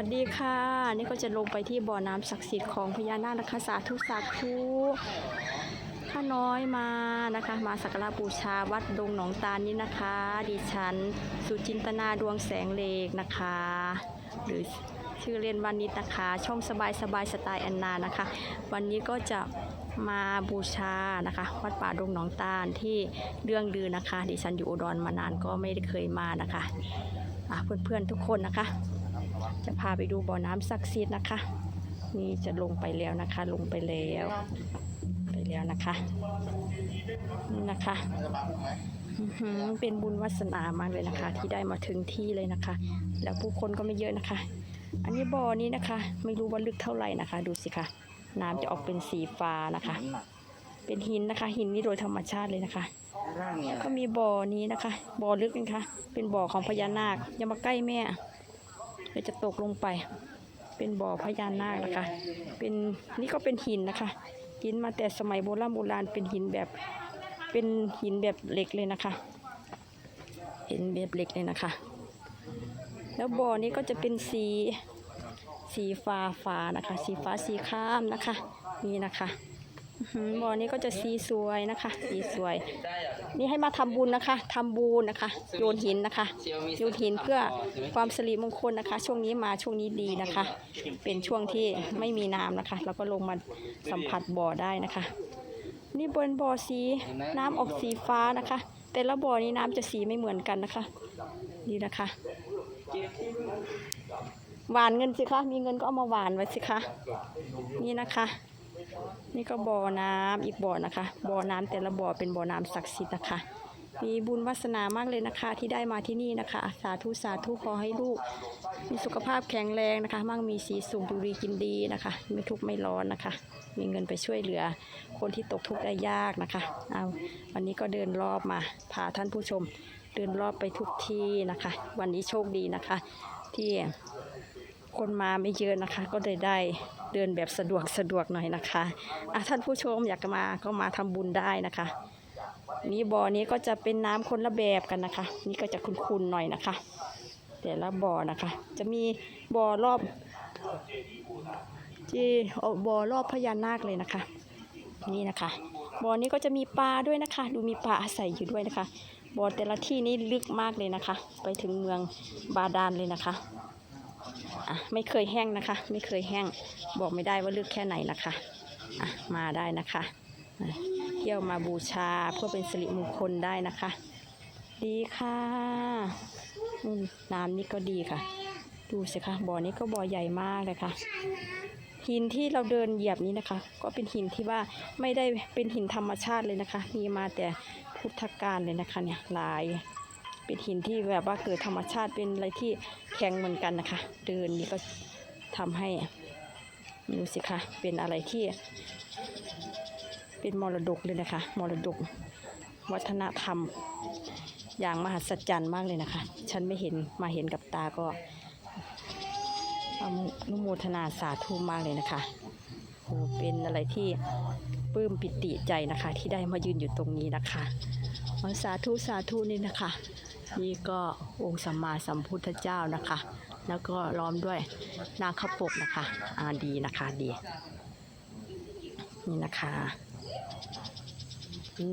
วัสดีค่ะ นี่ก็จะลงไปที่บ่อน้ำศักดิ์สิทธิ์ของพญานาคนะคะสาธุสาธุข้าน้อยมานะคะ มาสักการะบูชาวัดดงหนองตาลนี้นะคะ ดิฉัน สุจินตนาดวงแสงเลกนะคะ หรือชื่อเล่นวันนิดนะคะ ช่องสบายสบายสไตล์แอนนานะคะ วันนี้ก็จะมาบูชานะคะ วัดป่าดงหนองตาลที่เรื่องลือนะคะ ดิฉันอยู่อุดรมานานก็ไม่ได้เคยมานะคะอะเพื่อนๆทุกคนนะคะ จะพาไปดูบ่อน้ำศักดิ์สิทธิ์นะคะ นี่จะลงไปแล้วนะคะ ลงไปแล้ว ไปแล้วนะคะนี่นะคะเป็นบุญวาสนามากเลยนะคะ ที่ได้มาถึงที่เลยนะคะ แล้วผู้คนก็ไม่เยอะนะคะ อันนี้บ่อนี้นะคะ ไม่รู้ว่าลึกเท่าไหร่นะคะ ดูสิคะน้ำจะออกเป็นสีฟ้านะคะ เป็นหินนะคะ หินนี่โดยธรรมชาติเลยนะคะร่างเนี่ยก็มีบ่อนี้นะคะ บ่อลึกนะคะ เป็นบ่อของพญานาคอย่ามาใกล้แม่ี๋ยวจะตกลงไป เป็นบ่อพญานาคนะคะ เป็นนี่ก็เป็นหินนะคะ หินมาแต่สมัยโบราณโบราณเป็นหินแบบ เป็นหินแบบเหล็กเลยนะคะเห็นแบบเหล็กเลยนะคะ แล้วบ่อนี้ก็จะเป็นสีสีฟ้าฟ้านะคะ สีฟ้าสีครามนะคะ นี่นะคะ บ่อนี้ก็จะสีสวยนะคะ สีสวย นี่ให้มาทำบุญนะคะทำบุญนะคะ โยนหินนะคะ โยนหินเพื่อความสิริมงคลนะคะ ช่วงนี้มาช่วงนี้ดีนะคะ เป็นช่วงที่ไม่มีน้ำนะคะ เราก็ลงมาสัมผัสบ่อได้นะคะ นี่บนบ่อสีน้ำออกสีฟ้านะคะ แต่ละบ่อนี้น้ำจะสีไม่เหมือนกันนะคะ นี่นะคะ หวานเงินสิคะ มีเงินก็เอามาหวานไว้สิคะ นี่นะคะ นี่ก็บ่อน้ำอีกบ่อนะคะ บ่อน้ำแต่ละบ่อเป็นบ่อน้ำศักดิ์สิทธิ์นะคะ มีบุญวาสนามากเลยนะคะ ที่ได้มาที่นี่นะคะ สาธุสาธุขอให้ลูก มีสุขภาพแข็งแรงนะคะ มั่งมีสีสูงดูดีกินดีนะคะ ไม่ทุกข์ไม่ร้อนนะคะ มีเงินไปช่วยเหลือ คนที่ตกทุกข์ได้ยากนะคะเอาวันนี้ก็เดินรอบมาพาท่านผู้ชม เดินรอบไปทุกที่นะคะ วันนี้โชคดีนะคะ ที่ คนมาไม่เยอะนะคะ ก็เลยได้เดินแบบสะดวกสะดวกหน่อยนะคะอะท่านผู้ชมอยากมาก็มาทำบุญได้นะคะ นี่บ่อนี้ก็จะเป็นน้ำคนละแบบกันนะคะ นี่ก็จะคุ้นๆหน่อยนะคะ แต่ละบ่อนะคะ จะมีบ่อรอบที่เอาบ่อรอบพญานาคเลยนะคะ นี่นะคะบ่อนี้ก็จะมีปลาด้วยนะคะ ดูมีปลาอาศัยอยู่ด้วยนะคะบ่อแต่ละที่นี่ลึกมากเลยนะคะ ไปถึงเมืองบาดาลเลยนะคะ อะไม่เคยแห้งนะคะ ไม่เคยแห้งบอกไม่ได้ว่าลึกแค่ไหนนะคะอะมาได้นะคะเที่ยวมาบูชาเพื่อเป็นสิริมงคลได้นะคะ ดีค่ะน้ำนี่ก็ดีค่ะ ดูสิคะบ่อนี้ก็บ่อใหญ่มากเลยค่ะ หินที่เราเดินเหยียบนี้นะคะ ก็เป็นหินที่ว่าไม่ได้เป็นหินธรรมชาติเลยนะคะ มีมาแต่พุทธกาลเลยนะคะเนี่ยลาย เป็นหินที่แบบว่าเกิดธรรมชาติเป็นอะไรที่แข็งเหมือนกันนะคะ เดินนี่ก็ทำให้ดูสิคะเป็นอะไรที่ เป็นมรดกเลยนะคะ มรดก วัฒนธรรม อย่างมหัศจรรย์มากเลยนะคะ ฉันไม่เห็นมาเห็นกับตาก็อนุโมทนาสาธุมากเลยนะคะโอ้เป็นอะไรที่ ปลื้มปิติใจนะคะ ที่ได้มายืนอยู่ตรงนี้นะคะสาธุสาธุนี่นะคะ นี่ก็องค์สัมมาสัมพุทธเจ้านะคะ แล้วก็ล้อมด้วยนางขปกนะคะอ่าดีนะคะดีนี่นะคะ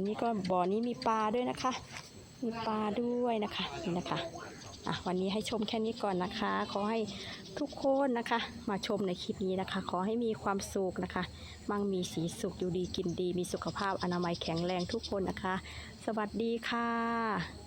นี่ก็บ่อนี้มีปลาด้วยนะคะ มีปลาด้วยนะคะนี่นะคะ อะวันนี้ให้ชมแค่นี้ก่อนนะคะ ขอให้ทุกคนนะคะ มาชมในคลิปนี้นะคะ ขอให้มีความสุขนะคะ มั่งมีสีสุขอยู่ดีกินดี มีสุขภาพอนามัยแข็งแรงทุกคนนะคะ สวัสดีค่ะ